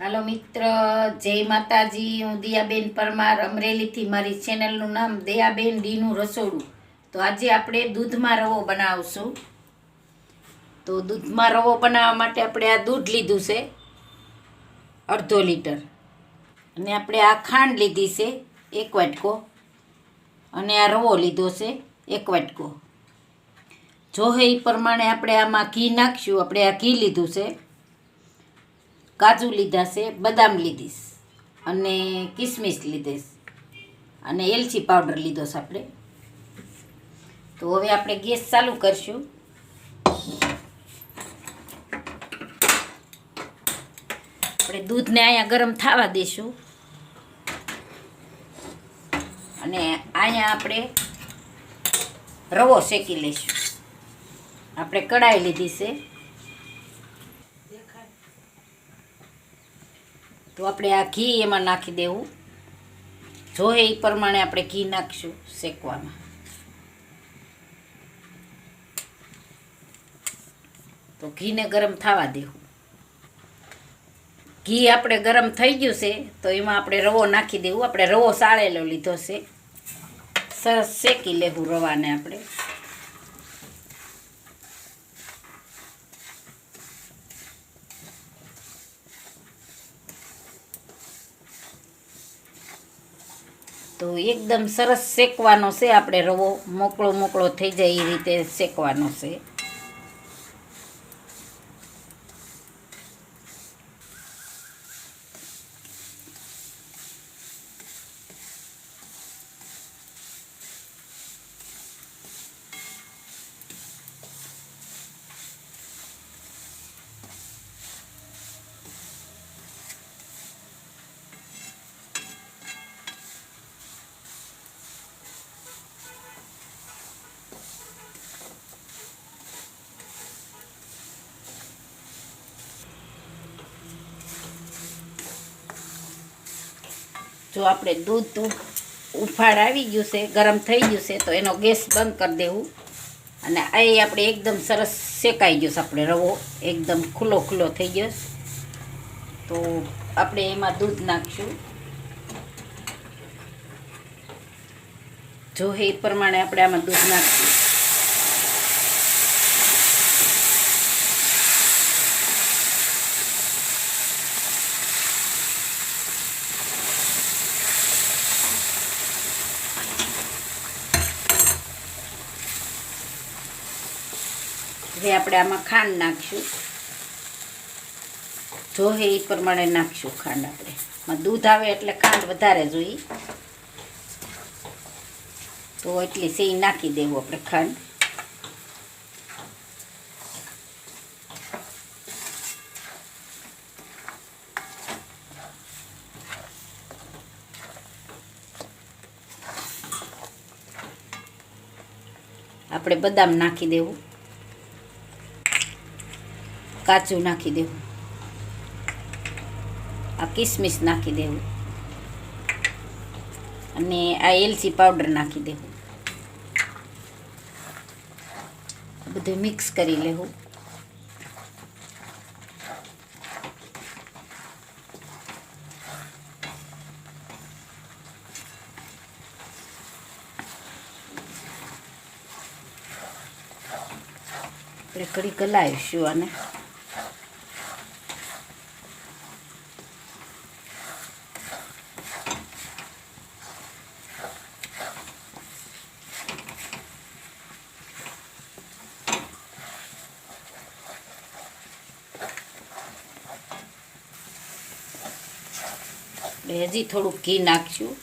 હાલો મિત્ર, જય માતાજી. હું દિયાબેન પરમાર, અમરેલીથી મારી ચેનલનું નામ દયાબેન ડીનું રસોડું. તો આજે આપણે દૂધમાં રવો બનાવશું. તો દૂધમાં રવો બનાવવા માટે આપણે આ દૂધ લીધું છે, અડધો લીટર. અને આપણે આ ખાંડ લીધી છે, એક વાટકો. અને આ રવો લીધો છે, એક વાટકો. જોહે એ પ્રમાણે આપણે આમાં ઘી નાખશું. આપણે આ ઘી લીધું છે. કાજુ લીધા છે, બદામ લીધીશ અને કિસમિસ લીધીશ અને એલચી પાવડર લીધો છે આપણે. તો હવે આપણે ગેસ ચાલુ કરશું. આપણે દૂધને અહીંયા ગરમ થવા દઈશું અને અહીંયા આપણે રવો શેકી લઈશું. આપણે કડાઈ લીધી છે. તો આપણે આ ઘી એમાં નાખી દેવું. જોઈએ એ પ્રમાણે આપણે ઘી નાખીશું શેકવામાં. તો ઘીને ગરમ થવા દેવું. ઘી આપણે ગરમ થઈ ગયું છે, તો એમાં આપણે રવો નાખી દેવું. આપણે રવો સાળેલો લીધો છે. સરસ શેકી લેવું રવાને આપણે. તો એકદમ સરસ શેકવાનો છે. આપણે રવો મોકળો મોકળો થઈ જાય એ રીતે શેકવાનો છે. જો આપણે દૂધ ઉફાળ આવી ગયું છે, ગરમ થઈ ગયું છે, તો એનો ગેસ બંધ કરી દેવું. અને આ આપણે એકદમ સરસ શેકાઈ ગયો છે આપણે રવો. એકદમ ખુલ્લો ખુલ્લો થઈ ગયો. તો આપણે એમાં દૂધ નાખશું. જો એ પ્રમાણે આપણે આમાં દૂધ નાખશું. હવે આપણે આમાં ખાંડ નાખશું. જોહે એ પ્રમાણે નાખશું ખાંડ આપણે. દૂધ આવે એટલે ખાંડ વધારે જોઈએ. તો એટલી સેઈ નાખી દેવું આપણે ખાંડ. આપણે બદામ નાખી દેવું. કાચું નાખી દેવું. આ કિસમિસ નાખી દેવું. અને આ એલચી પાવડર નાખી દેવું. બધું મિક્સ કરી લેવું. આપણે કડી ગલાવીશું આને. આપણે હજી થોડુંક ઘી નાખશું.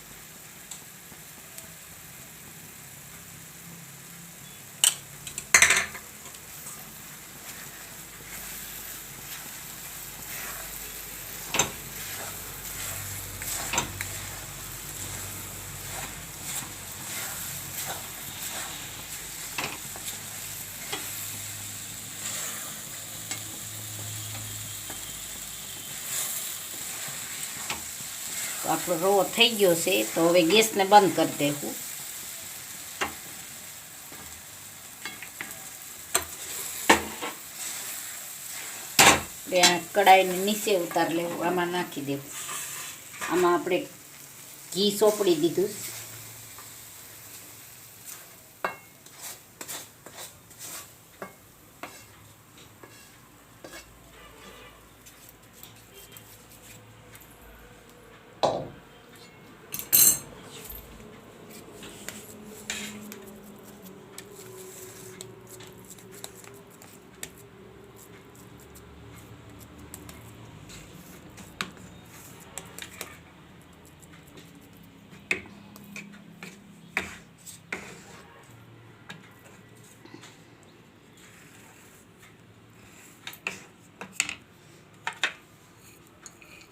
આપણો રવો થઈ ગયો છે, તો હવે ગેસને બંધ કરી દેવું. કડાઈને નીચે ઉતાર લેવું, આમાં નાખી દેવું. આમાં આપણે ઘી સોપડી દીધું.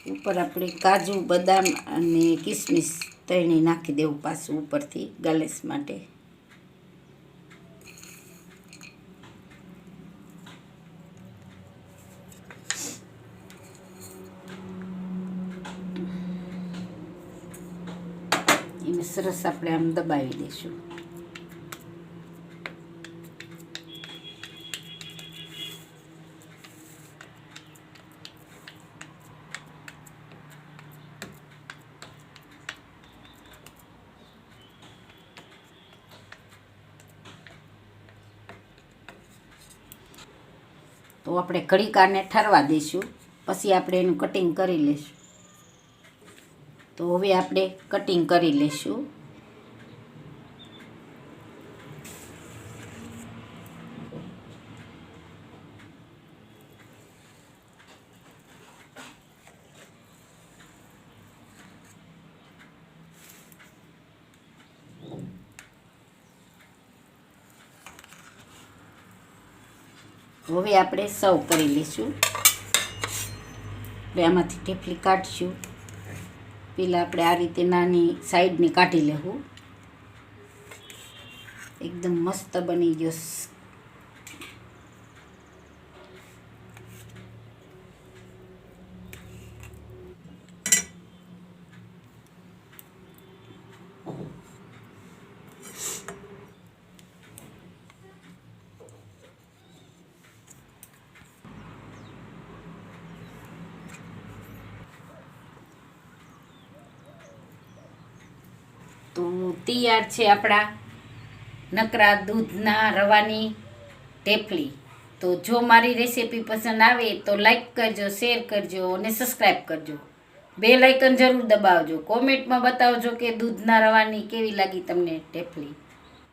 ઉપર આપણે કાજુ, બદામ અને કિસમિસ તળીને નાખી દેવું પાછું ઉપરથી ગાલેસ માટે. એને સરસ આપણે આમ દબાવી દઈશું. તો આપણે ઘડીક આને ઠરવા દઈશું. પછી આપણે એનું કટિંગ કરી લઈશું. તો હવે આપણે કટિંગ કરી લઈશું. હવે આપણે સર્વ કરી લઈશું. આપણે આમાંથી ઠેફલી કાઢશું. પેલા આપણે આ રીતે નાની સાઈડની કાઢી લેવું. એકદમ મસ્ત બની ગયો તો તૈયાર છે આપણા નકરા દૂધના રવાની ઢેફલી તો જો મારી રેસીપી પસંદ આવે તો લાઈક કરજો, શેર કરજો અને સબસ્ક્રાઈબ કરજો. બે લાઇકન જરૂર દબાવજો. કોમેન્ટમાં બતાવજો કે દૂધના રવાની કેવી લાગી તમને ઢેફલી